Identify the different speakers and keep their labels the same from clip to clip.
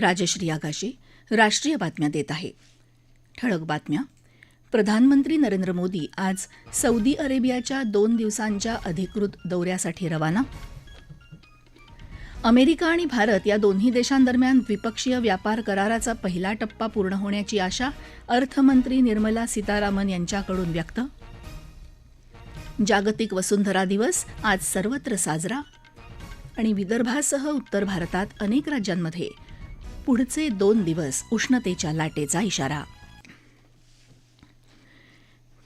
Speaker 1: राजश्री आगाशे राष्ट्रीय बातम्या देत आहे. ठळक बातम्या. प्रधानमंत्री नरेंद्र मोदी आज सौदी अरेबियाच्या दोन दिवसांच्या अधिकृत दौऱ्यासाठी रवाना. अमेरिका आणि भारत या दोन्ही देशांदरम्यान द्विपक्षीय व्यापार कराराचा पहिला टप्पा पूर्ण होण्याची आशा अर्थमंत्री निर्मला सीतारामन यांच्याकडून व्यक्त. जागतिक वसुंधरा दिवस आज सर्वत्र साजरा. आणि विदर्भासह उत्तर भारतात अनेक राज्यांमध्ये पुढचे दोन दिवस उष्णतेच्या लाटेचा इशारा.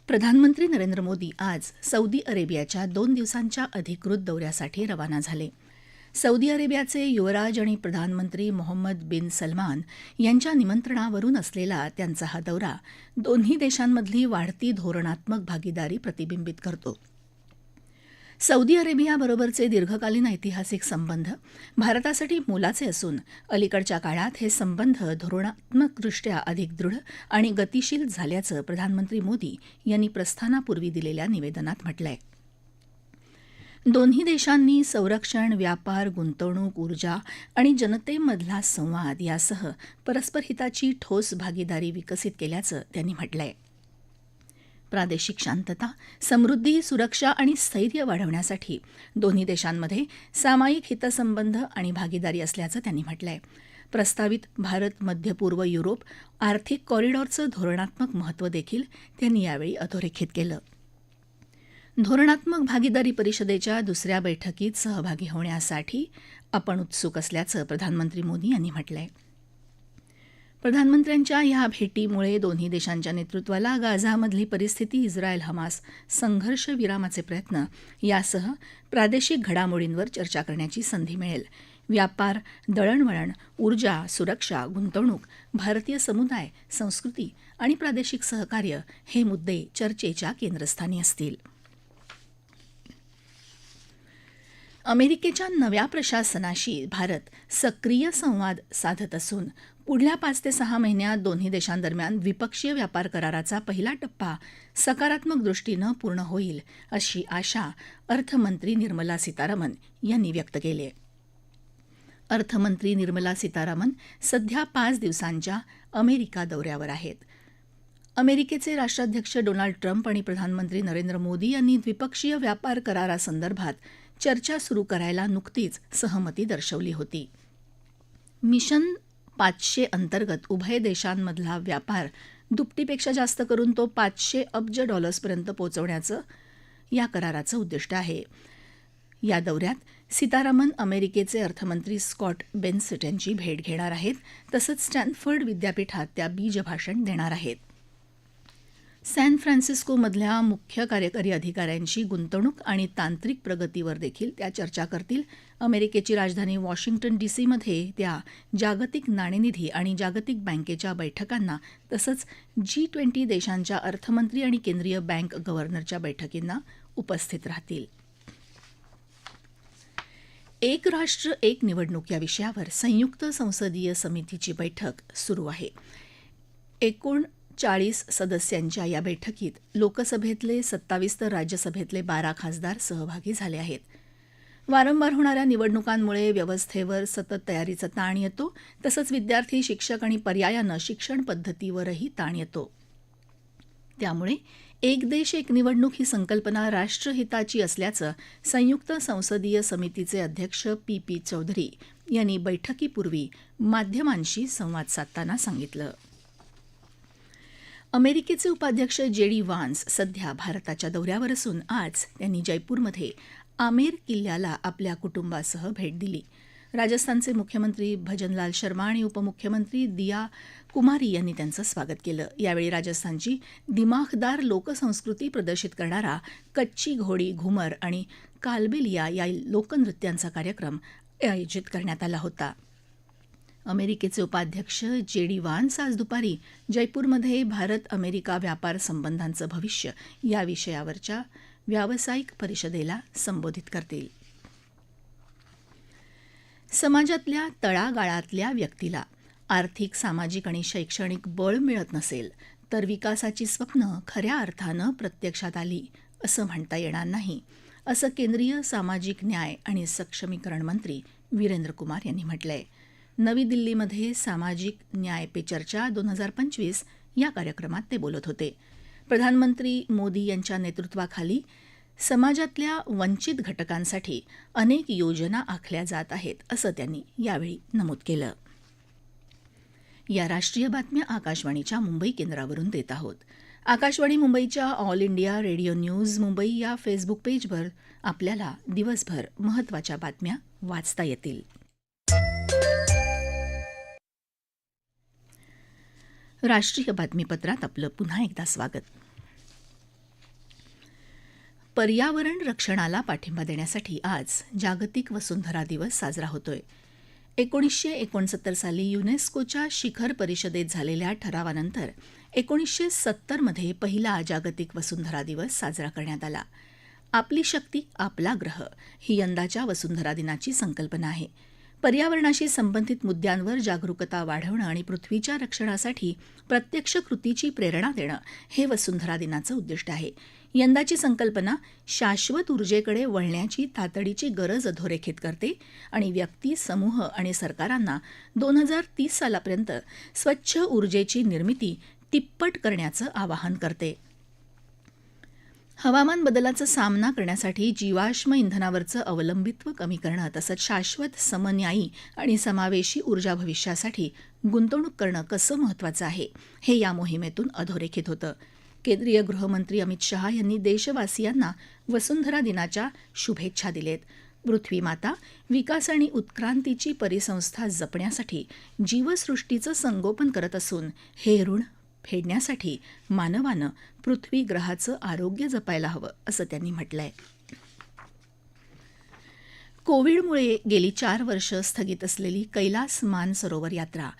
Speaker 1: प्रधानमंत्री नरेंद्र मोदी आज सौदी अरेबियाच्या दोन दिवसांच्या अधिकृत दौऱ्यासाठी रवाना झाले. सौदी अरेबियाचे युवराज आणि प्रधानमंत्री मोहम्मद बिन सलमान यांच्या निमंत्रणावरून असलेला त्यांचा हा दौरा दोन्ही देशांमधली वाढती धोरणात्मक भागीदारी प्रतिबिंबित करतो. सौदी अरेबियाबरोबरचे दीर्घकालीन ऐतिहासिक संबंध भारतासाठी मोलाचे असून अलीकडच्या काळात हे संबंध धोरणात्मकदृष्ट्या अधिक दृढ आणि गतिशील झाल्याचं प्रधानमंत्री मोदी यांनी प्रस्थानापूर्वी दिलेल्या निवेदनात म्हटलंय. दोन्ही देशांनी संरक्षण व्यापार गुंतवणूक ऊर्जा आणि जनतेमधला संवाद यासह परस्पर हिताची ठोस भागीदारी विकसित केल्याचं त्यांनी म्हटलंय. प्रादेशिक शांतता समृद्धी सुरक्षा आणि स्थैर्य वाढवण्यासाठी दोन्ही देशांमध्ये सामायिक हितसंबंध आणि भागीदारी असल्याचं त्यांनी म्हटलंय. प्रस्तावित भारत मध्य पूर्व युरोप आर्थिक कॉरिडॉरचं धोरणात्मक महत्त्व देखील त्यांनी यावेळी अधोरेखित केलं. धोरणात्मक भागीदारी परिषदेच्या दुसऱ्या बैठकीत सहभागी होण्यासाठी आपण उत्सुक असल्याचं प्रधानमंत्री मोदी यांनी म्हटलंय. प्रधानमंत्र्यांच्या या भेटीमुळे दोन्ही देशांच्या नेतृत्वाला गाझामधली परिस्थिती इस्रायल हमास संघर्ष विरामाचे प्रयत्न यासह प्रादेशिक घडामोडींवर चर्चा करण्याची संधी मिळेल. व्यापार दळणवळण ऊर्जा सुरक्षा गुंतवणूक भारतीय समुदाय संस्कृती आणि प्रादेशिक सहकार्य हे मुद्दे चर्चेच्या केंद्रस्थानी असतील. अमेरिकेच्या नव्या प्रशासनाशी भारत सक्रिय संवाद साधत असून पुढल्या पाच ते सहा महिन्यात दोन्ही देशांदरम्यान द्विपक्षीय व्यापार कराराचा पहिला टप्पा सकारात्मक दृष्टीनं पूर्ण होईल अशी आशा अर्थमंत्री निर्मला सीतारामन यांनी व्यक्त केली. आहे अर्थमंत्री निर्मला सीतारामन सध्या पाच दिवसांच्या अमेरिका दौऱ्यावर आहेत. अमेरिकेचे राष्ट्राध्यक्ष डोनाल्ड ट्रम्प आणि प्रधानमंत्री नरेंद्र मोदी यांनी द्विपक्षीय व्यापार करारासंदर्भात चर्चा सुरू करायला नुकतीच सहमती दर्शवली होती. मिशन पाचशे अंतर्गत उभय देशांमधला व्यापार दुपटीपेक्षा जास्त करून तो पाचशे अब्ज डॉलर्सपर्यंत पोहोचवण्याचं या कराराचं उद्दिष्ट आहे. या दौऱ्यात सीतारामन अमेरिकेचे अर्थमंत्री स्कॉट बेन्सेट यांची भेट घेणार आहेत तसंच स्टॅनफर्ड विद्यापीठात त्या बीजभाषण देणार आहेत. सॅन फ्रान्सिस्कोमधल्या मुख्य कार्यकारी अधिकाऱ्यांशी गुंतवणूक आणि तांत्रिक प्रगतीवर देखील त्या चर्चा करतील. अमेरिकेची राजधानी वॉशिंग्टन डीसीमध्ये त्या जागतिक नाणेनिधी आणि जागतिक बँकेच्या बैठकांना तसंच जी ट्वेंटी देशांच्या अर्थमंत्री आणि केंद्रीय बँक गव्हर्नरच्या बैठकींना उपस्थित राहतील. एक राष्ट्र एक निवडणूक या विषयावर संयुक्त संसदीय समितीची बैठक सुरू आहे. एकूण चाळीस सदस्यांच्या या बैठकीत लोकसभेतले सत्तावीस तर राज्यसभेतले बारा खासदार सहभागी झाले आहेत. वारंवार होणाऱ्या निवडणुकांमुळे व्यवस्थेवर सतत तयारीचा ताण येतो तसंच विद्यार्थी शिक्षक आणि पर्यायानं शिक्षण पद्धतीवरही ताण येतो. त्यामुळे एक देश एक निवडणूक ही संकल्पना राष्ट्रहिताची असल्याचं संयुक्त संसदीय समितीचे अध्यक्ष पी पी चौधरी यांनी बैठकीपूर्वी माध्यमांशी संवाद साधताना सांगितलं. अमेरिकेचे उपाध्यक्ष जे डी वान्स सध्या भारताच्या दौऱ्यावर असून आज त्यांनी जयपूरमध्ये आमेर किल्ल्याला आपल्या कुटुंबासह भेट दिली. राजस्थानचे मुख्यमंत्री भजनलाल शर्मा आणि उपमुख्यमंत्री दिया कुमारी यांनी त्यांचं स्वागत केलं. यावेळी राजस्थानची दिमाखदार लोकसंस्कृती प्रदर्शित करणारा कच्ची घोडी घुमर आणि कालबेलिया या लोकनृत्यांचा कार्यक्रम आयोजित करण्यात आला होता. अमेरिकेचे उपाध्यक्ष जे डी वान्स आज दुपारी जयपूरमध्ये भारत अमेरिका व्यापार संबंधांचं भविष्य या विषयावरच्या व्यावसायिक परिषदेला संबोधित करतील. समाजातल्या तळागाळातल्या व्यक्तीला आर्थिक सामाजिक आणि शैक्षणिक बळ मिळत नसेल तर विकासाची स्वप्न खऱ्या अर्थानं प्रत्यक्षात आली असं म्हणता येणार नाही असं केंद्रीय सामाजिक न्याय आणि सक्षमीकरण मंत्री वीरेंद्र कुमार यांनी म्हटलंय. नवी दिल्लीमध्ये सामाजिक न्याय पे चर्चा दोन हजार पंचवीस या कार्यक्रमात ते बोलत होते. प्रधानमंत्री मोदी यांच्या नेतृत्वाखाली समाजातल्या वंचित घटकांसाठी अनेक योजना आखल्या जात आहेत असं त्यांनी यावेळी नमूद केलं. या राष्ट्रीय बातम्या आकाशवाणीच्या मुंबई केंद्रावरून देत आहोत. आकाशवाणी मुंबईच्या All India Radio news Mumbai या फेसबुक पेजवर आपल्याला दिवसभर महत्त्वाच्या बातम्या वाचता येतील. राष्ट्रीय बातमीपत्रात आपलं पुन्हा एकदा स्वागत. पर्यावरण रक्षणाला पाठिंबा देण्यासाठी आज जागतिक वसुंधरा दिवस साजरा होतोय. एकोणीसशे एकोणसत्तर साली युनेस्कोच्या शिखर परिषदेत झालेल्या ठरावानंतर एकोणीसशे सत्तरमध्ये पहिला जागतिक वसुंधरा दिवस साजरा करण्यात आला. आपली शक्ती आपला ग्रह ही यंदाच्या वसुंधरा दिनाची संकल्पना आहे. पर्यावरणाशी संबंधित मुद्द्यांवर जागरूकता वाढवणं आणि पृथ्वीच्या रक्षणासाठी प्रत्यक्ष कृतीची प्रेरणा देणं हे वसुंधरा दिनाचं उद्दिष्ट आहे. यंदाची संकल्पना शाश्वत ऊर्जेकडे वळण्याची तातडीची गरज अधोरेखित करते आणि व्यक्ती समूह आणि सरकारांना दोन हजार तीस सालापर्यंत स्वच्छ ऊर्जेची निर्मिती तिप्पट करण्याचं आवाहन करते. हवामान बदलाचा सामना करण्यासाठी जीवाश्म इंधनावरचं अवलंबित्व कमी करणं तसंच शाश्वत समन्यायी आणि समावेशी ऊर्जा भविष्यासाठी गुंतवणूक करणं कसं महत्त्वाचं आहे हे या मोहिमेतून अधोरेखित होतं. केंद्रीय गृहमंत्री अमित शहा यांनी देशवासियांना वसुंधरा दिनाच्या शुभेच्छा दिलेत. पृथ्वी माता विकास आणि उत्क्रांतीची परिसंस्था जपण्यासाठी जीवसृष्टीचं संगोपन करत असून हे ऋण फेडण्यासाठी मानवानं पृथ्वी ग्रहाचं आरोग्य जपायला हवं असं त्यांनी म्हटलंय. कोविडमुळे गेली चार वर्ष स्थगित असलेली कैलास मानसरोवर यात्रा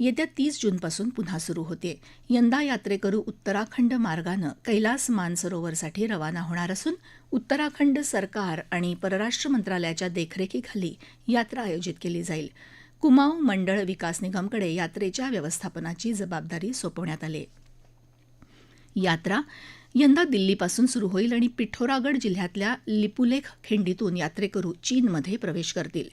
Speaker 1: येत्या तीस जूनपासून पुन्हा सुरू होते. यंदा यात्रेकरू उत्तराखंड मार्गानं कैलास मानसरोवरसाठी रवाना होणार असून उत्तराखंड सरकार आणि परराष्ट्र मंत्रालयाच्या देखरेखीखाली यात्रा आयोजित केली जाईल. कुमाऊ मंडळ विकास निगमकडे यात्रेच्या व्यवस्थापनाची जबाबदारी सोपवण्यात आली. यात्रा यंदा दिल्लीपासून सुरू होईल आणि पिठोरागड जिल्ह्यातल्या लिपुलेख खिंडीतून यात्रेकरू चीनमध्ये प्रवेश करतील.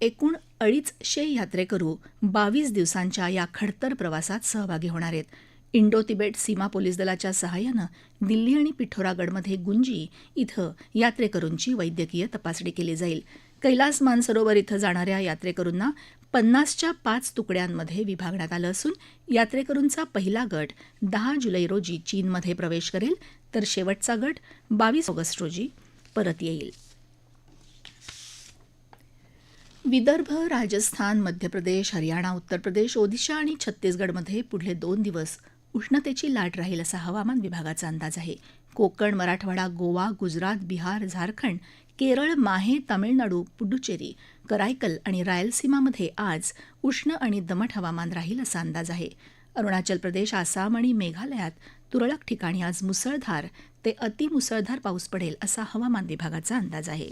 Speaker 1: एकूण अडीचशे यात्रेकरू बावीस दिवसांच्या या खडतर प्रवासात सहभागी होणार आहेत. इंडो तिबेट सीमा पोलीस दलाच्या सहाय्यानं दिल्ली आणि पिठोरागडमध्ये गुंजी इथं यात्रेकरूंची वैद्यकीय तपासणी केली जाईल. कैलास मानसरोवर इथं जाणाऱ्या यात्रेकरूंना पन्नासच्या पाच तुकड्यांमध्ये विभागण्यात आलं असून यात्रेकरूंचा पहिला गट दहा जुलै रोजी चीनमध्ये प्रवेश करेल तर शेवटचा गट बावीस ऑगस्ट रोजी परत येईल. विदर्भ राजस्थान मध्य प्रदेश हरियाणा उत्तर प्रदेश ओदिशा आणि छत्तीसगडमध्ये पुढले दोन दिवस उष्णतेची लाट राहील असा हवामान विभागाचा अंदाज आहे. कोकण मराठवाडा गोवा गुजरात बिहार झारखंड केरळ माहे तामिळनाडू पुडुचेरी करायकल आणि रायलसीमामध्ये आज उष्ण आणि दमट हवामान राहील असा अंदाज आहे. अरुणाचल प्रदेश आसाम आणि मेघालयात तुरळक ठिकाणी आज मुसळधार ते अतिमुसळधार पाऊस पडेल असा हवामान विभागाचा अंदाज आहे.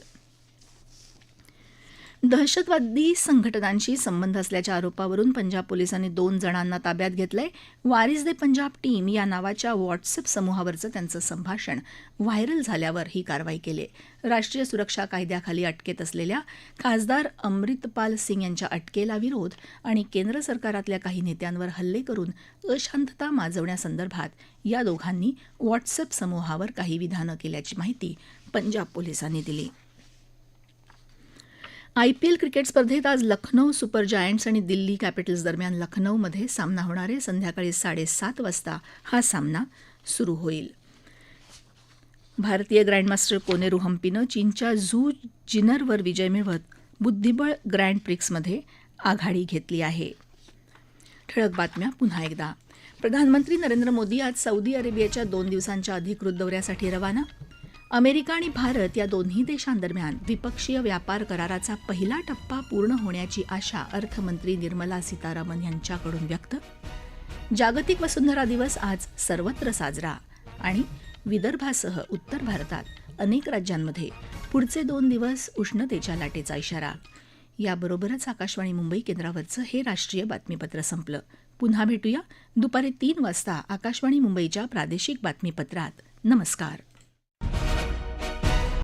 Speaker 1: दहशतवादी संघटनांशी संबंध असल्याच्या आरोपावरून पंजाब पोलिसांनी दोन जणांना ताब्यात घेतलंय. वारिस दे पंजाब टीम या नावाच्या व्हॉट्सअप समूहावरचं त्यांचं संभाषण व्हायरल झाल्यावर ही कारवाई केली. राष्ट्रीय सुरक्षा कायद्याखाली अटकेत असलेल्या खासदार अमृतपाल सिंग यांच्या अटकेला विरोध आणि केंद्र सरकारातल्या काही नेत्यांवर हल्ले करून अशांतता माजवण्यासंदर्भात या दोघांनी व्हॉट्सअप समूहावर काही विधानं केल्याची माहिती पंजाब पोलिसांनी दिली. आयपीएल क्रिकेट स्पर्धेत आज लखनौ सुपर जायंट्स आणि दिल्ली कॅपिटल्स दरम्यान लखनौमध्ये सामना होणार आहे. संध्याकाळी साडेसात वाजता हा सामना सुरू होईल. भारतीय ग्रँडमास्टर कोनेरू हम्पीनं चीनच्या झू जिनरवर विजय मिळवत बुद्धिबळ ग्रँड प्रिक्समध्ये आघाडी घेतली आहे. ठळक बातम्या पुन्हा एकदा. प्रधानमंत्री नरेंद्र मोदी आज सौदी अरेबियाच्या दोन दिवसांच्या अधिकृत दौऱ्यासाठी रवाना अमेरिका आणि भारत या दोन्ही देशांदरम्यान द्विपक्षीय व्यापार कराराचा पहिला टप्पा पूर्ण होण्याची आशा अर्थमंत्री निर्मला सीतारामन यांच्याकडून व्यक्त. जागतिक वसुंधरा दिवस आज सर्वत्र साजरा आणि विदर्भासह उत्तर भारतात अनेक राज्यांमध्ये पुढचे दोन दिवस उष्णतेच्या लाटेचा इशारा. याबरोबरच आकाशवाणी मुंबई केंद्रावरचं हे राष्ट्रीय बातमीपत्र संपलं. पुन्हा भेटूया दुपारी तीन वाजता आकाशवाणी मुंबईच्या प्रादेशिक बातमीपत्रात. नमस्कार.